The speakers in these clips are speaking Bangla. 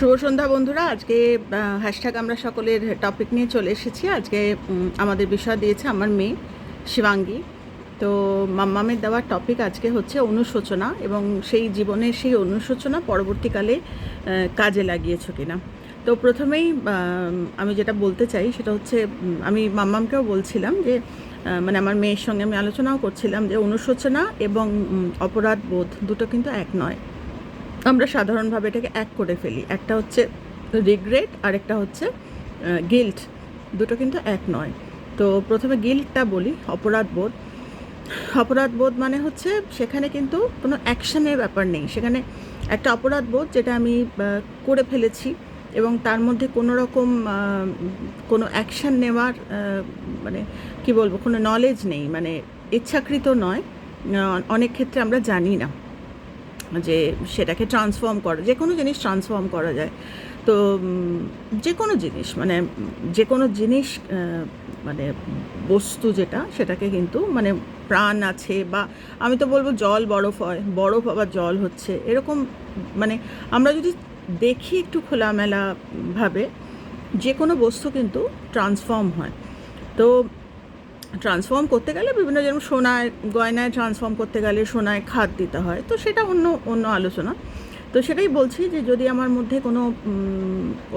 শুভ সন্ধ্যা বন্ধুরা। আজকে হ্যাশট্যাগ আমরা সকলের টপিক নিয়ে চলে এসেছি। আজকে আমাদের বিষয় দিয়েছে আমার মেয়ে, শিবাঙ্গী। তো মাম্মামের দেওয়ার টপিক আজকে হচ্ছে অনুশোচনা এবং সেই জীবনের সেই অনুশোচনা পরবর্তীকালে কাজে লাগিয়েছো কিনা। তো প্রথমেই আমি যেটা বলতে চাই সেটা হচ্ছে আমি মাম্মামকেও বলছিলাম যে মানে আমার মেয়ের সঙ্গে আমি আলোচনাও করছিলাম যে, অনুশোচনা এবং অপরাধ বোধ দুটো কিন্তু এক নয়। আমরা সাধারণভাবে এটাকে এক করে ফেলি। একটা হচ্ছে রিগ্রেট আর একটা হচ্ছে গিল্ট দুটো কিন্তু এক নয়। তো প্রথমে গিল্টটা বলি, অপরাধ বোধ। অপরাধ বোধ মানে হচ্ছে সেখানে কিন্তু কোনো অ্যাকশনের ব্যাপার নেই। সেখানে একটা অপরাধ বোধ যেটা আমি করে ফেলেছি এবং তার মধ্যে কোনো রকম কোনো অ্যাকশন নেওয়ার মানে কি বলব, কোনো নলেজ নেই। মানে ইচ্ছাকৃত নয়। অনেক ক্ষেত্রে আমরা জানি না। যে সেটাকে ট্রান্সফর্ম করা, যে কোনো জিনিস ট্রান্সফর্ম করা যায়। তো যে কোনো জিনিস মানে যে কোনো জিনিস মানে বস্তু যেটা, সেটাকে কিন্তু মানে প্রাণ আছে বা আমি তো বলব জল বরফ হয়, বরফ আবার জল হচ্ছে, এরকম মানে আমরা যদি দেখি একটু খোলামেলাভাবে, যে কোনো বস্তু কিন্তু ট্রান্সফর্ম হয়। তো ট্রান্সফর্ম করতে গেলে বিভিন্ন যেমন সোনায়, গয়নায় ট্রান্সফর্ম করতে গেলে সোনায় খাদ দিতে হয়। তো সেটা অন্য অন্য আলোচনা। তো সেটাই বলছি যে যদি আমার মধ্যে কোনো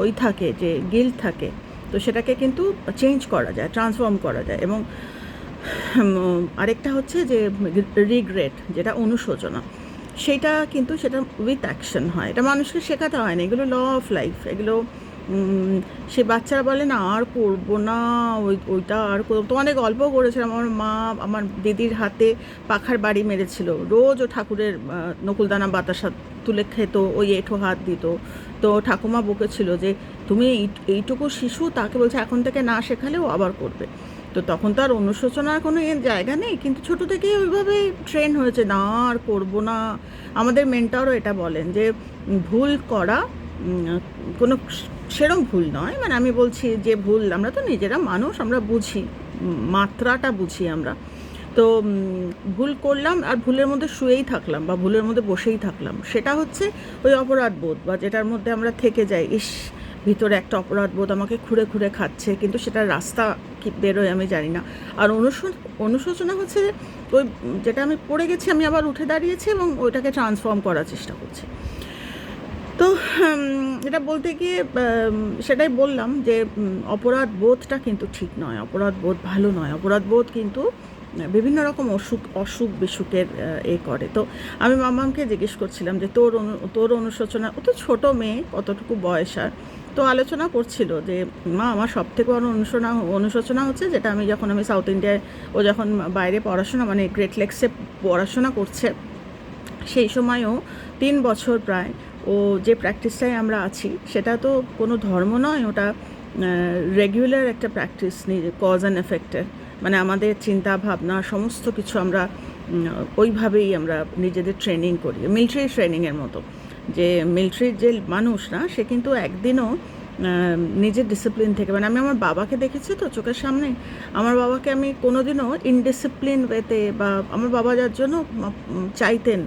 ওই থাকে যে গিল্ট থাকে, তো সেটাকে কিন্তু চেঞ্জ করা যায় ট্রান্সফর্ম করা যায়। এবং আরেকটা হচ্ছে যে রিগ্রেট যেটা অনুশোচনা, সেটা কিন্তু সেটা উইথ অ্যাকশন হয়। এটা মানুষকে শেখাতে হয় না। এগুলো ল অফ লাইফ এগুলো সে বাচ্চারা বলে, না, আর করব না, ওই, ওইটা আর করব তো অনেক গল্প করেছিলাম। আমার মা, আমার দিদির হাতে পাখার বাড়ি মেরেছিল। রোজ ও ঠাকুরের নকুলদানা বাতাসা তুলে খেত ওই এঁঠো হাত দিত। তো ঠাকুমা বকেছিল যে, তুমি এই- এইটুকু শিশু, তাকে বলছে এখন থেকে না শেখালেও আবার করবে। তো তখন তার অনুশোচনার কোনো জায়গা নেই। কিন্তু ছোটো থেকেই ওইভাবে ট্রেন হয়েছে, না, আর করব না। আমাদের মেন্টারও এটা বলেন যে, ভুল করা কোনো সেরম ভুল নয়। মানে আমি বলছি যে ভুল, আমরা তো নিজেরা মানুষ, আমরা বুঝি মাত্রাটা বুঝি আমরা। তো ভুল করলাম আর ভুলের মধ্যে শুয়েই থাকলাম বা ভুলের মধ্যে বসেই থাকলাম। সেটা হচ্ছে ওই অপরাধ বোধ বা যেটার মধ্যে আমরা থেকে যাই, ইস, ভিতরে একটা অপরাধ বোধ আমাকে খুঁড়ে খুঁড়ে খাচ্ছে, কিন্তু সেটার রাস্তা কি বেরোয় আমি জানি না। আর অনুশো- অনুশোচনা হচ্ছে যে, ওই, যেটা আমি পড়ে গেছি, আমি আবার উঠে দাঁড়িয়েছি এবং ওইটাকে ট্রান্সফর্ম করার চেষ্টা করছি। এটা বলতে গিয়ে সেটাই বললাম যে অপরাধ বোধটা কিন্তু ঠিক নয়, অপরাধ বোধ ভালো নয়, অপরাধ বোধ কিন্তু বিভিন্ন রকম অসুখ অসুখ বিসুখের এ করে। তো আমি মামামকে জিজ্ঞেস করছিলাম যে, তোর অনু, তোর অনুশোচনা, ও তো ছোটো মেয়ে, কতটুকু বয়স আর? তো আলোচনা করছিল যে, মা, আমার সব থেকে বড় অনুশোচনা অনুশোচনা হচ্ছে যেটা আমি যখন আমি সাউথ ইন্ডিয়ায় ও যখন বাইরে পড়াশোনা মানে গ্রেট লেক্সে পড়াশোনা করছে, সেই সময়ও তিন বছর প্রায় ও যে প্র্যাকটিসটায় আমরা আছি, সেটা তো কোনো ধর্ম নয়, ওটা রেগুলার একটা প্র্যাকটিস কজ অ্যান্ড এফেক্টের মানে আমাদের চিন্তা, ভাবনা, সমস্ত কিছু আমরা ওইভাবেই আমরা নিজেদের ট্রেনিং করি। মিলিটারি ট্রেনিংয়ের মতো। যে মিলিটারির যে মানুষ না সে কিন্তু একদিনও নিজের ডিসিপ্লিন থেকে মানে আমি আমার বাবাকে দেখেছি তো চোখের সামনে, আমার বাবাকে আমি কোনোদিনও ইনডিসিপ্লিন ওয়েতে বা, আমার বাবা যার জন্য চাইতেন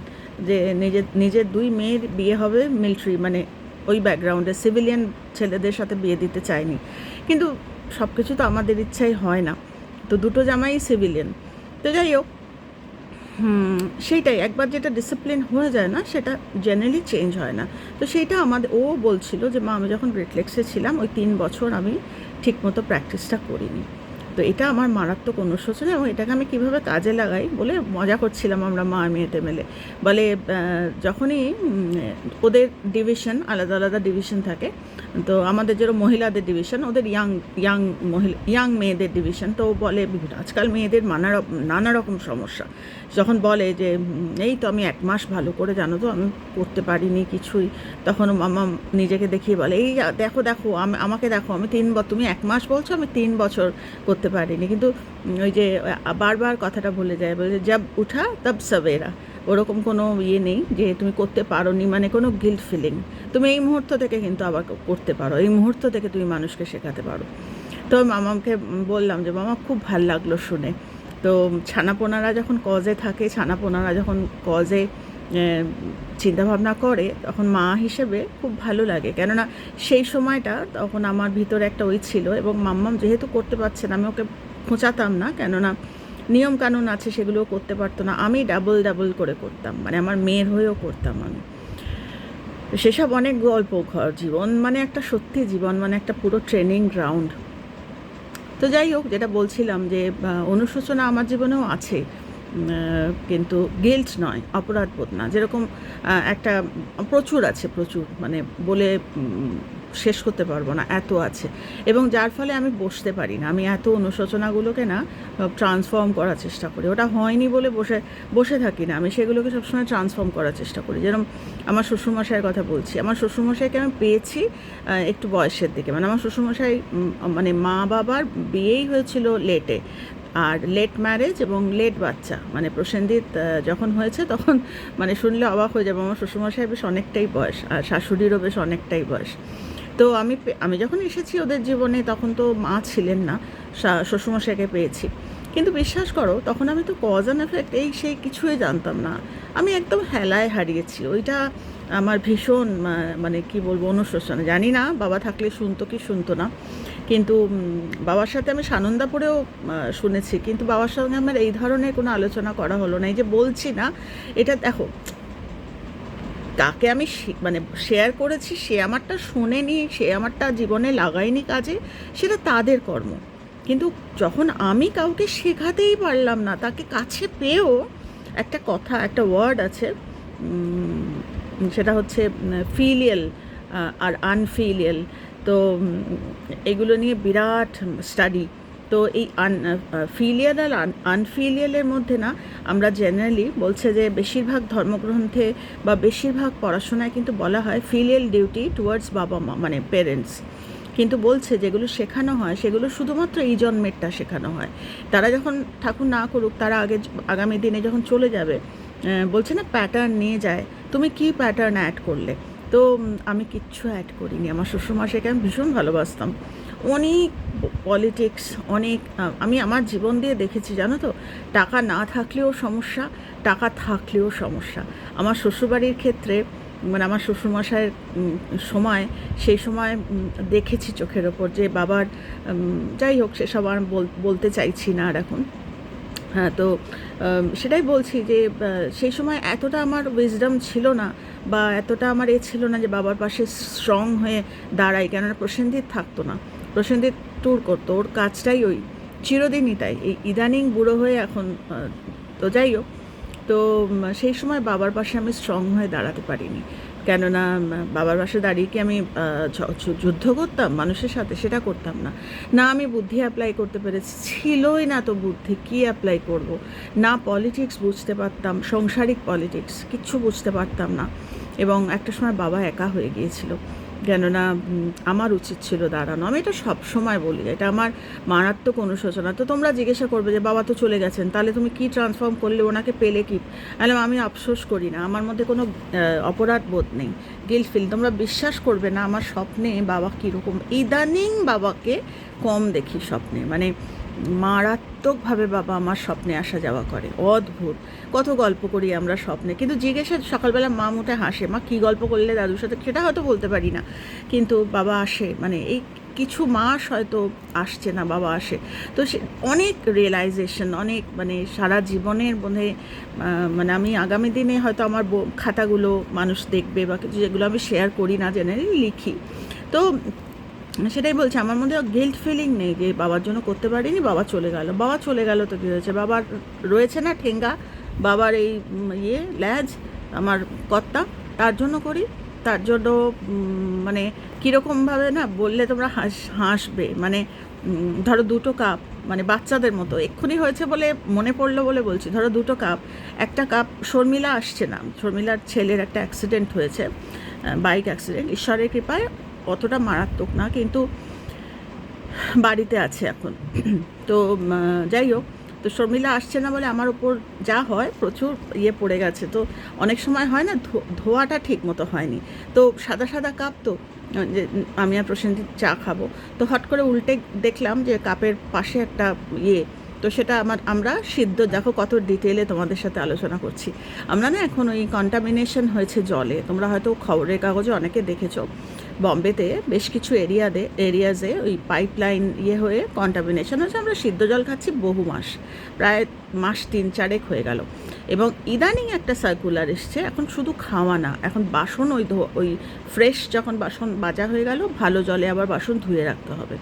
যে নিজের নিজের দুই মেয়ের বিয়ে হবে মিলিটারি মানে ওই ব্যাকগ্রাউন্ডে সিভিলিয়ান ছেলেদের সাথে বিয়ে দিতে চায়নি। কিন্তু সব কিছু তো আমাদের ইচ্ছাই হয় না। তো দুটো জামাই সিভিলিয়ান তো যাই হোক সেইটাই। একবার যেটা ডিসিপ্লিন হয়ে যায় না, সেটা জেনারেলি চেঞ্জ হয় না। তো সেইটা আমাদের, ও বলছিল যে, মা, আমি যখন গ্রেট গ্রেটলেক্সে ছিলাম, ওই তিন বছর আমি ঠিকমতো প্র্যাকটিসটা করিনি। তো এটা আমার মারাত্মক অনুশোচনা এবং এটাকে আমি কীভাবে কাজে লাগাই বলে মজা করছিলাম আমরা মা মেয়েতে মেলে। বলে যখনই ওদের ডিভিশন আলাদা আলাদা ডিভিশন থাকে, তো আমাদের যেরকম মহিলাদের ডিভিশন ওদের ইয়াং ইয়াং মহিলা ইয়াং মেয়েদের ডিভিশন তো বলে, আজকাল মেয়েদের নানা নানা রকম সমস্যা। যখন বলে যে এই তো আমি এক মাস ভালো করে জানো তো, আমি করতে পারিনি কিছুই। তখন মামা নিজেকে দেখিয়ে বলে, এই, দেখো দেখো, আমি, আমাকে দেখো, আমি তিন তুমি এক মাস বলছো, আমি তিন বছর করতে পারিনি। কিন্তু ওই যে বারবার কথাটা ভুলে যায়, বলে জব উঠা, তব সবেরা। ওরকম কোনো ইয়ে নেই যে, তুমি করতে পারো নি মানে কোনো গিল্ট ফিলিং তুমি এই মুহূর্ত থেকে কিন্তু আবার করতে পারো। এই মুহূর্ত থেকে তুমি মানুষকে শেখাতে পারো। তো মামাকে বললাম যে, মামা, খুব ভালো লাগল শুনে। তো ছানাপোনারা যখন কজে থাকে, ছানাপোনারা যখন কজে চিন্তাভাবনা করে, তখন মা হিসেবে খুব ভালো লাগে। কেননা সেই সময়টা তখন আমার ভিতরে একটা ওই ছিল এবং মাম্মাম যেহেতু করতে পারছে না, আমি ওকে খোঁচাতাম না, কেননা নিয়ম কানুন আছে, সেগুলোও করতে পারতো না। আমি ডাবল ডাবল করে করতাম মানে আমার মেয়ের হয়েও করতাম আমি। সেসব অনেক গল্প ঘর, জীবন মানে একটা সত্যি জীবন মানে একটা পুরো ট্রেনিং গ্রাউন্ড তো যাই হোক, যেটা বলছিলাম যে অনুশোচনা আমার জীবনেও আছে। কিন্তু গিল্ট নয়, অপরাধ বোধ না। যেরকম একটা প্রচুর আছে, প্রচুর মানে বলে শেষ করতে পারব না, এত আছে। এবং যার ফলে আমি বসতে পারি না। আমি এত অনুশোচনাগুলোকে না ট্রান্সফর্ম করার চেষ্টা করি। ওটা হয়নি বলে বসে বসে থাকি না। আমি সেগুলোকে সবসময় ট্রান্সফর্ম করার চেষ্টা করি। যেরকম আমার শ্বশুরমশাইয়ের কথা বলছি। আমার শ্বশুরমশাইকে আমি পেয়েছি একটু বয়সের দিকে। মানে আমার শ্বশুরমশাই মানে মা বাবার বিয়েই হয়েছিল লেটে আর লেট ম্যারেজ এবং লেট বাচ্চা। মানে প্রসেনজিৎ যখন হয়েছে তখন মানে শুনলে অবাক হয়ে যাবে। আমার শ্বশুরমশাই বেশ অনেকটাই বয়স আর শাশুড়িরও বেশ অনেকটাই বয়স। তো আমি আমি যখন এসেছি ওদের জীবনে তখন তো মা ছিলেন না শ্বশুরমশাইকে পেয়েছি। কিন্তু বিশ্বাস করো, তখন আমি তো কজ অ্যান্ড এফেক্ট এই সেই কিছুই জানতাম না। আমি একদম হেলায় হারিয়েছি। ওইটা আমার ভীষণ মানে কি বলব, অনুশোচনা। জানি না বাবা থাকলে শুনতো কি শুনতো না। কিন্তু বাবার সাথে আমি সানন্দাপুরেও শুনেছি। কিন্তু বাবার সঙ্গে আমার এই ধরনের কোনো আলোচনা করা হলো না। এই যে বলছি না, এটা দেখো, তাকে আমি মানে শেয়ার করেছি, সে আমারটা শোনেনি, সে আমারটা জীবনে লাগায়নি কাজে, সেটা তাদের কর্ম। কিন্তু যখন আমি কাউকে শেখাতেই পারলাম না, তাকে কাছে পেয়েও একটা কথা, একটা ওয়ার্ড আছে সেটা হচ্ছে ফিলিয়াল আর আনফিলিয়াল তো এগুলো নিয়ে বিরাট স্টাডি তো এই আন ফিলিয়াল আর আনফিলিয়ালের মধ্যে না, আমরা জেনারেলি বলছে যে বেশিরভাগ ধর্মগ্রন্থে বা বেশিরভাগ পড়াশোনায় কিন্তু বলা হয় ফিলিয়াল ডিউটি টুয়ার্ডস বাবা মা মানে পেরেন্টস কিন্তু বলছে যেগুলো শেখানো হয়, সেগুলো শুধুমাত্র এই জন্মেরটা শেখানো হয়। তারা যখন ঠাকুর না করুক, তারা আগে আগামী দিনে যখন চলে যাবে বলছে না প্যাটার্ন নিয়ে যায়। তুমি কি প্যাটার্ন অ্যাড করলে? তো আমি কিচ্ছু অ্যাড করিনি। আমার শ্বশুরমশাইকে আমি ভীষণ ভালোবাসতাম। অনেক পলিটিক্স অনেক আমি আমার জীবন দিয়ে দেখেছি, জানো তো? টাকা না থাকলেও সমস্যা, টাকা থাকলেও সমস্যা। আমার শ্বশুরবাড়ির ক্ষেত্রে মানে আমার শ্বশুরমশাইয়ের সময়, সেই সময় দেখেছি চোখের ওপর যে বাবার যাই হোক, সেসব আর বল- বলতে চাইছি না আর এখন। হ্যাঁ তো সেটাই বলছি যে সেই সময় এতটা আমার উইজডম ছিল না বা এতটা আমার এ ছিল না যে বাবার পাশে স্ট্রং হয়ে দাঁড়াই, কেননা প্রসেনজিৎ থাকতো না। প্রসেনজিৎ ট্যুর করতো, ওর কাজটাই ওই, চিরদিনই তাই। এই ইদানিং বুড়ো হয়ে এখন তো যাই হোক, তো সেই সময় বাবার পাশে আমি স্ট্রং হয়ে দাঁড়াতে পারিনি। কেননা বাবার বাসা দাঁড়িয়ে কি আমি যুদ্ধ করতাম? মানুষের সাথে সেটা করতাম না। না, আমি বুদ্ধি অ্যাপ্লাই করতে পেরেছি। ছিলই না তো বুদ্ধি, কী অ্যাপ্লাই করব। না পলিটিক্স বুঝতে পারতাম, সংসারিক পলিটিক্স কিচ্ছু বুঝতে পারতাম না। এবং একটা সময় বাবা একা হয়ে গিয়েছিল। কেননা আমার উচিত ছিল দাঁড়ানো। আমি এটা সব সময় বলি, এটা আমার মারাত্মক অনুশোচনা। তো তোমরা জিজ্ঞাসা করবে যে, বাবা তো চলে গেছেন, তাহলে তুমি কি ট্রান্সফর্ম করলে? ওনাকে পেলে কি? আলাম আমি আফসোস করি না, আমার মধ্যে কোনো অপরাধ বোধ নেই গিল্ট ফিল তোমরা বিশ্বাস করবে না, আমার স্বপ্নে বাবা কীরকম, ইদানিং বাবাকে কম দেখি স্বপ্নে। মানে মারাত্মকভাবে বাবা আমার স্বপ্নে আসা যাওয়া করে। অদ্ভুত। কত গল্প করি আমরা স্বপ্নে। কিন্তু জিজ্ঞেসে সকালবেলা মা মুঠে হাসে, মা, কী গল্প করলে দাদুর সাথে? সেটা হয়তো বলতে পারি না। কিন্তু বাবা আসে মানে এই কিছু মাস হয়তো আসছে না, বাবা আসে। তো সে অনেক রিয়েলাইজেশন অনেক মানে সারা জীবনের মধ্যে মানে আমি আগামী দিনে হয়তো আমার খাতাগুলো মানুষ দেখবে বা কিছু যেগুলো আমি শেয়ার করি না জেনারেলি লিখি। তো সেটাই বলছে, আমার মধ্যে গিল্ট ফিলিং নেই যে বাবার জন্য করতে পারিনি, বাবা চলে গেল। বাবা চলে গেল তো কী হয়েছে? বাবার রয়েছে না ঠেঙ্গা, বাবার এই ইয়ে ল্যাজ, আমার কর্তা, তার জন্য করি। তার জন্য মানে কীরকমভাবে না বললে তোমরা হাস, হাসবে? মানে ধরো দুটো কাপ মানে বাচ্চাদের মতো। এক্ষুনি হয়েছে বলে মনে পড়ল বলে বলছি, ধরো দুটো কাপ একটা কাপ শর্মিলা আসছে না। শর্মিলার ছেলের একটা অ্যাক্সিডেন্ট হয়েছে বাইক অ্যাক্সিডেন্ট ঈশ্বরের কৃপায় অতটা মারাত্মক না, কিন্তু বাড়িতে আছে এখন। তো যাই হোক, তো শর্মিলা আসছে না বলে আমার ওপর যা হয়, প্রচুর ইয়ে পড়ে গেছে। তো অনেক সময় হয় না ধোয়াটা ঠিক মতো হয়নি। তো সাদা সাদা কাপ তো, যে, আমি আর প্রসেনজিৎ চা খাব। তো হট করে উল্টে দেখলাম যে কাপের পাশে একটা ইয়ে তো সেটা আমার, আমরা সিদ্ধ, দেখো কত ডিটেলে তোমাদের সাথে আলোচনা করছি। আমরা না এখন ওই কন্টামিনেশন হয়েছে জলে। তোমরা হয়তো খবরের কাগজে অনেকে দেখেছ। বম্বেতে বেশ কিছু এরিয়াতে এরিয়াজে ওই পাইপলাইন ইয়ে হয়ে কন্টামিনেশন হয়েছে। আমরা সিদ্ধ জল খাচ্ছি বহু মাস। প্রায় মাস তিন চারেক হয়ে গেল। এবং ইদানিং একটা সার্কুলার এসছে। এখন শুধু খাওয়া না, এখন বাসন ওই ওই ফ্রেশ যখন বাসন বাজা হয়ে গেল, ভালো জলে আবার বাসন ধুয়ে রাখতে হবে।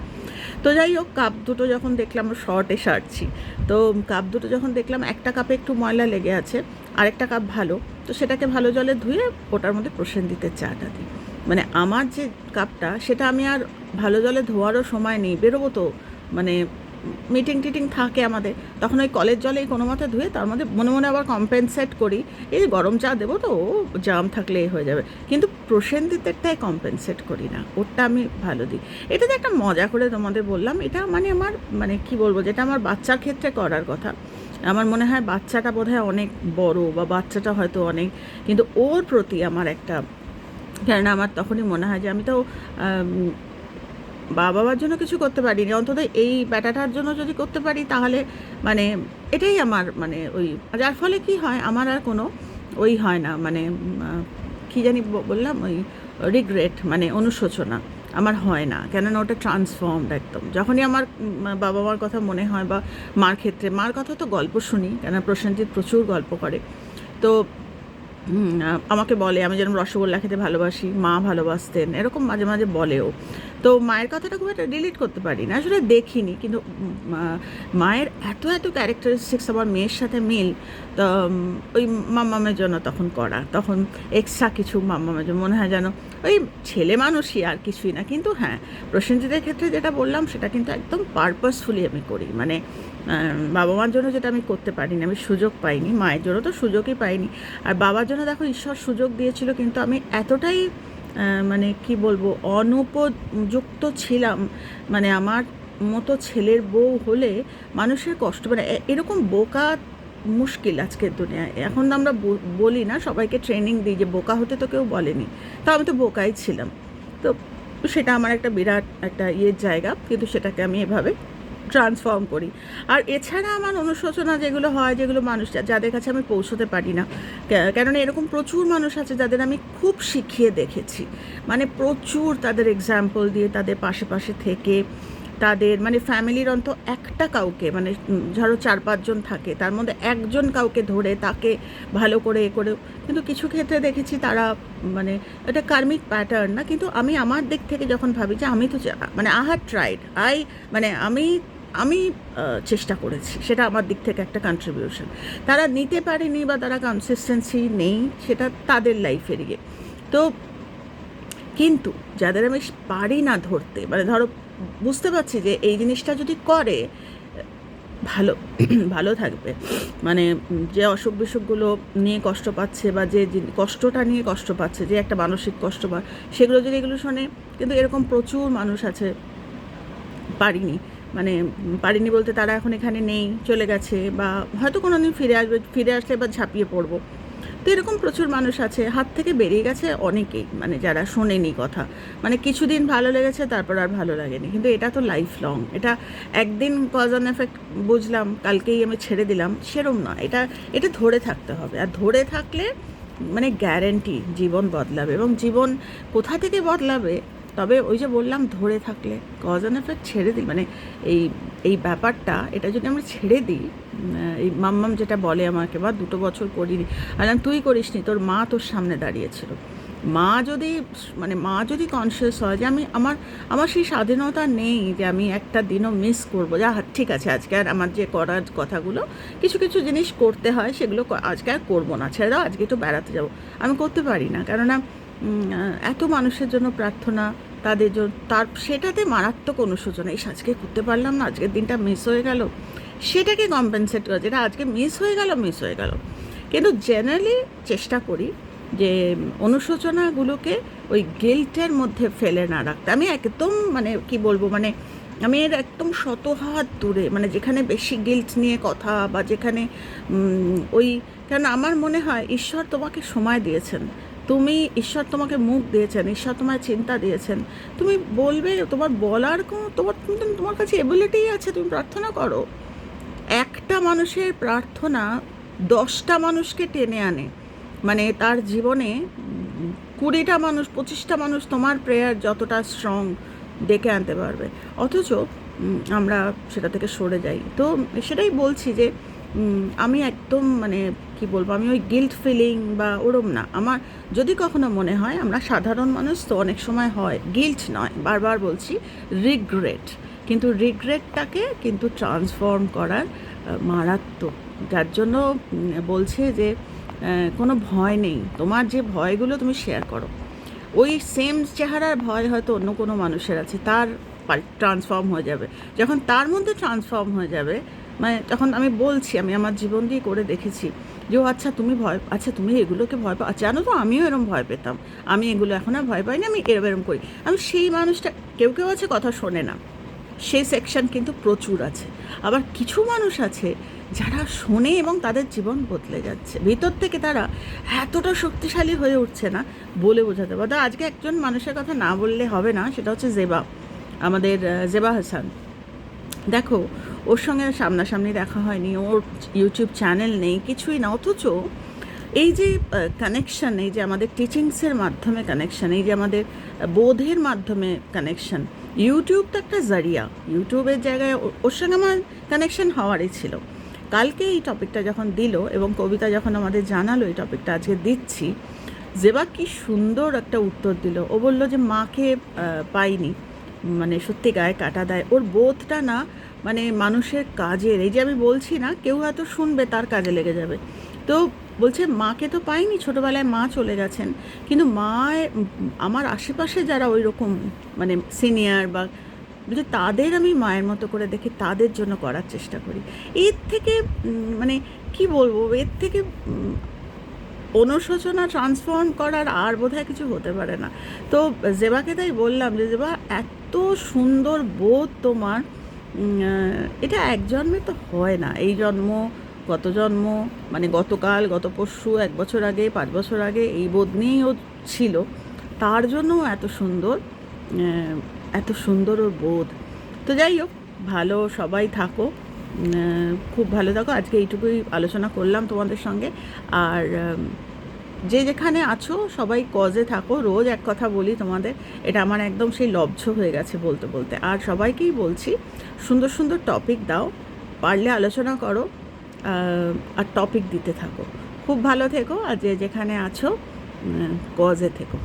তো যাই হোক কাপ দুটো যখন দেখলাম শর্টে সারছি। তো কাপ দুটো যখন দেখলাম, একটা কাপে একটু ময়লা লেগে আছে, আরেকটা কাপ ভালো। তো সেটাকে ভালো জলে ধুয়ে ওটার মধ্যে প্রসেনজিতের চাটা দিই। মানে আমার যে কাপটা, সেটা আমি আর ভালো জলে ধোয়ারও সময় নেই, বেরোবো তো। মানে মিটিং টিটিং থাকে আমাদের। তখন ওই কলের জলেই কোনো মতে ধুয়ে তার মধ্যে মনে মনে আবার কম্পেনসেট করি। এই গরম চা দেবো তো, ও জাম থাকলে এ হয়ে যাবে। কিন্তু প্রসেনজিতেরটাই কম্পেনসেট করি না, ওরটা আমি ভালো দিই। এটা যে একটা মজা করে তোমাদের বললাম, এটা মানে আমার মানে কি বলব, যেটা আমার বাচ্চার ক্ষেত্রে করার কথা। আমার মনে হয় বাচ্চাটা বোধহয় অনেক বড় বা বাচ্চাটা হয়তো অনেক, কিন্তু ওর প্রতি আমার একটা কেননা আমার তখনই মনে হয় যে আমি তো মা বাবার জন্য কিছু করতে পারিনি। অন্তত এই ব্যাটাটার জন্য যদি করতে পারি, তাহলে মানে এটাই আমার মানে ওই, যার ফলে কি হয়, আমার আর কোনো ওই হয় না। মানে কি জানি বললাম, ওই রিগ্রেট মানে অনুশোচনা আমার হয় না। কেননা ওটা ট্রান্সফর্মড একদম। যখনই আমার বাবা মার কথা মনে হয় বা মার ক্ষেত্রে, মার কথা তো গল্প শুনি কেন প্রসেনজিৎ প্রচুর গল্প করে। তো আমাকে বলে আমি যেরকম রসগোল্লা খেতে ভালোবাসি মা ভালোবাসতেন এরকম মাঝে মাঝে বলেও। তো মায়ের কথাটা খুব একটা ডিলিট করতে পারি না। আসলে দেখিনি, কিন্তু মায়ের এত এত ক্যারেক্টারিস্টিক্স আমার মেয়ের সাথে মিল, তো ওই মাম্মামের জন্য তখন করা। তখন এক্সট্রা কিছু মাম্মামের জন্য, মনে হয় যেন ওই ছেলে মানুষই আর কিছুই না। কিন্তু হ্যাঁ প্রসেনজিতের ক্ষেত্রে যেটা বললাম, সেটা কিন্তু একদম পারপাসফুলি আমি করি। মানে বাবা মার জন্য যেটা আমি করতে পারিনি, আমি সুযোগ পাইনি। মায়ের জন্য তো সুযোগই পাইনি। আর বাবার জন্য দেখো, ঈশ্বর সুযোগ দিয়েছিল, কিন্তু আমি এতটাই মানে কি বলব, অনুপযুক্ত ছিলাম। মানে আমার মতো ছেলের বউ হলে মানুষের কষ্ট মানে এরকম বোকা মুশকিল আজকের দুনিয়ায়। এখন তো আমরা বলি না, সবাইকে ট্রেনিং দিই যে বোকা হতে তো কেউ বলেনি। তা আমি তো বোকাই ছিলাম। তো সেটা আমার একটা বিরাট একটা ইয়ের জায়গা, কিন্তু সেটাকে আমি এভাবে ট্রান্সফর্ম করি। আর এছাড়া আমার অনুশোচনা যেগুলো হয়, যেগুলো মানুষ, যাদের কাছে আমি পৌঁছতে পারি না কেননা এরকম প্রচুর মানুষ আছে যাদের আমি খুব শিখিয়ে দেখেছি। মানে প্রচুর তাদের এক্সাম্পল দিয়ে তাদের পাশে পাশে থেকে তাদের মানে ফ্যামিলির অন্ত একটা কাউকে মানে ধরো চার পাঁচজন থাকে, তার মধ্যে একজন কাউকে ধরে তাকে ভালো করে এ করে, কিন্তু কিছু ক্ষেত্রে দেখেছি তারা মানে এটা কার্মিক প্যাটার্ন না, কিন্তু আমি আমার দিক থেকে যখন ভাবি যে আমি তো মানে আই ট্রাইড আই মানে আমি আমি চেষ্টা করেছি। সেটা আমার দিক থেকে একটা কন্ট্রিবিউশন তারা নিতে পারেনি বা তারা কনসিস্টেন্সি নেই, সেটা তাদের লাইফের ইয়ে। তো কিন্তু যাদের আমি পারি না ধরতে মানে ধরো, বুঝতে পারছি যে এই জিনিসটা যদি করে, ভালো ভালো থাকবে। মানে যে অসুখ বিসুখগুলো নিয়ে কষ্ট পাচ্ছে বা যে কষ্টটা নিয়ে কষ্ট পাচ্ছে, যে একটা মানসিক কষ্ট পা সেগুলো যদি এগুলো শোনে, কিন্তু এরকম প্রচুর মানুষ আছে, পারিনি। মানে পারিনি বলতে তারা এখন এখানে নেই, চলে গেছে বা হয়তো কোনো দিন ফিরে আসবে, ফিরে আসলে বা ঝাঁপিয়ে পড়ব। তো এরকম প্রচুর মানুষ আছে, হাত থেকে বেরিয়ে গেছে অনেকেই মানে যারা শোনেনি কথা। মানে কিছুদিন ভালো লেগেছে, তারপর আর ভালো লাগেনি। কিন্তু এটা তো লাইফ লং এটা একদিন কজ অ্যান্ড এফেক্ট বুঝলাম, কালকেই আমি ছেড়ে দিলাম, সেরম না এটা এটা ধরে থাকতে হবে। আর ধরে থাকলে মানে গ্যারেন্টি জীবন বদলাবে এবং জীবন কোথা থেকে বদলাবে তবে ওই যে বললাম ধরে থাকলে কজ অ্যান্ড এফেক্ট ছেড়ে দিই মানে এই এই ব্যাপারটা, এটা যদি আমরা ছেড়ে দিই এই মাম্মাম যেটা বলে আমাকে, বা দুটো বছর করিনি। আলাম তুই করিসনি, তোর মা তোর সামনে দাঁড়িয়েছিল। মা যদি মানে মা যদি কনসিয়াস হয় যে আমি, আমার আমার সেই স্বাধীনতা নেই যে আমি একটা দিনও মিস করব। যা ঠিক আছে, আজকে আর আমার যে করার কথাগুলো, কিছু কিছু জিনিস করতে হয়, সেগুলো আজকে আর করব না। ছেড়ে দাও, আজকে একটু বেড়াতে যাব। আমি করতে পারি না, কেননা এত মানুষের জন্য প্রার্থনা, তাদের জন্য, তার, সেটাতে মারাত্মক অনুশোচনা। এই আজকে করতে পারলাম না, আজকের দিনটা মিস হয়ে গেল। সেটাকে কম্পেনসেট করা, যেটা আজকে মিস হয়ে গেল মিস হয়ে গেল। কিন্তু জেনারেলি চেষ্টা করি যে অনুশোচনাগুলোকে ওই গিল্টের মধ্যে ফেলে না রাখতে। আমি একদম মানে কি বলব মানে আমি এর একদম শত হাত দূরে মানে যেখানে বেশি গিল্ট নিয়ে কথা বা যেখানে ওই, কেন আমার মনে হয় ঈশ্বর তোমাকে সময় দিয়েছেন। তুমি ঈশ্বর তোমাকে মুখ দিয়েছেন, ঈশ্বর তোমায় চিন্তা দিয়েছেন। তুমি বলবে, তোমার বলার কোনো, তোমার, তুমি- তোমার কাছে এবিলিটিই আছে, তুমি প্রার্থনা করো। একটা মানুষের প্রার্থনা দশটা মানুষকে টেনে আনে। মানে তার জীবনে কুড়িটা মানুষ, পঁচিশটা মানুষ তোমার প্রেয়ার যতটা স্ট্রং ডেকে আনতে পারবে। অথচ আমরা সেটা থেকে সরে যাই। তো সেটাই বলছি যে আমি একদম মানে কি বলব, আমি ওই গিল্ট ফিলিং বা ওরম না। আমার যদি কখনো মনে হয়, আমরা সাধারণ মানুষ তো অনেক সময় হয় গিল্ট নয়, বারবার বলছি রিগ্রেট কিন্তু রিগ্রেটটাকে কিন্তু ট্রান্সফর্ম করার মারাত্মক। যার জন্য বলছে যে কোনো ভয় নেই। তোমার যে ভয়গুলো তুমি শেয়ার করো। ওই সেম চেহারার ভয় হয়তো অন্য কোনো মানুষের আছে, তার ট্রান্সফর্ম হয়ে যাবে। যখন তার মধ্যে ট্রান্সফর্ম হয়ে যাবে মানে তখন আমি বলছি, আমি আমার জীবন দিয়ে করে দেখেছি যে ও আচ্ছা তুমি ভয় আচ্ছা তুমি এগুলোকে ভয় পাও জানো তো আমিও এরম ভয় পেতাম। আমি এগুলো এখন আর ভয় পাই না আমি এরম এরম করি। আমি সেই মানুষটা, কেউ কেউ আছে কথা শোনে না। সেই সেকশন কিন্তু প্রচুর আছে। আবার কিছু মানুষ আছে যারা শোনে এবং তাদের জীবন বদলে যাচ্ছে। ভিতর থেকে তারা এতটা শক্তিশালী হয়ে উঠছে না বলে বোঝাতে পারবে আজকে একজন মানুষের কথা না বললে হবে না, সেটা হচ্ছে জেবা। আমাদের জেবা হাসান। দেখো, ওর সঙ্গে সামনাসামনি দেখা হয়নি, ওর ইউটিউব চ্যানেল নেই, কিছুই না, অথচ এই যে কানেকশান এই যে আমাদের টিচিংসের মাধ্যমে কানেকশন এই যে আমাদের বোধের মাধ্যমে কানেকশন ইউটিউব তো একটা জারিয়া। ইউটিউবের জায়গায় ওর সঙ্গে আমার কানেকশান হওয়ারই ছিল। কালকে এই টপিকটা যখন দিল এবং কবিতা যখন আমাদের জানালো এই টপিকটা আজকে দিচ্ছি জেবা কি সুন্দর একটা উত্তর দিল। ও বলল যে, মাকে পাইনি। মানে সত্যি গায়ে কাটা দেয়। ওর বোধটা না মানে মানুষের কাজের, এই যে আমি বলছি না, কেউ হয়তো শুনবে তার কাজে লেগে যাবে। তো বলছে, মাকে তো পাইনি, ছোটোবেলায় মা চলে গেছেন। কিন্তু মা আমার আশেপাশে যারা ওই রকম মানে সিনিয়র বা বলছে, তাদের আমি মায়ের মতো করে দেখি, তাদের জন্য করার চেষ্টা করি। এর থেকে মানে কি বলব, এর থেকে অনুশোচনা ট্রান্সফর্ম করার আর বোধহয় কিছু হতে পারে না। তো জেবাকে তাই বললাম যে, জেবা এত সুন্দর বোধ তোমার এটা এক জন্মে তো হয় না। এই জন্ম, গত জন্ম মানে গতকাল, গত পরশু, এক বছর আগে, পাঁচ বছর আগে এই বোধ নিয়েই ও ছিল। তার জন্য এত সুন্দর এত সুন্দর ওর বোধ। তো যাই হোক, ভালো সবাই থাকো। খুব ভালো থাকো। আজকে এইটুকুই আলোচনা করলাম তোমাদের সঙ্গে। আর যে যেখানে আছো, সবাই কজে থাকো। রোজ এক কথা বলি তোমাদের, এটা আমার একদম সেই লব্ধ হয়ে গেছে বলতে বলতে। আর সবাইকেই বলছি, সুন্দর সুন্দর টপিক দাও, পারলে আলোচনা করো আর টপিক দিতে থাকো। খুব ভালো থেকো, আর যে যেখানে আছো কজে থেকো।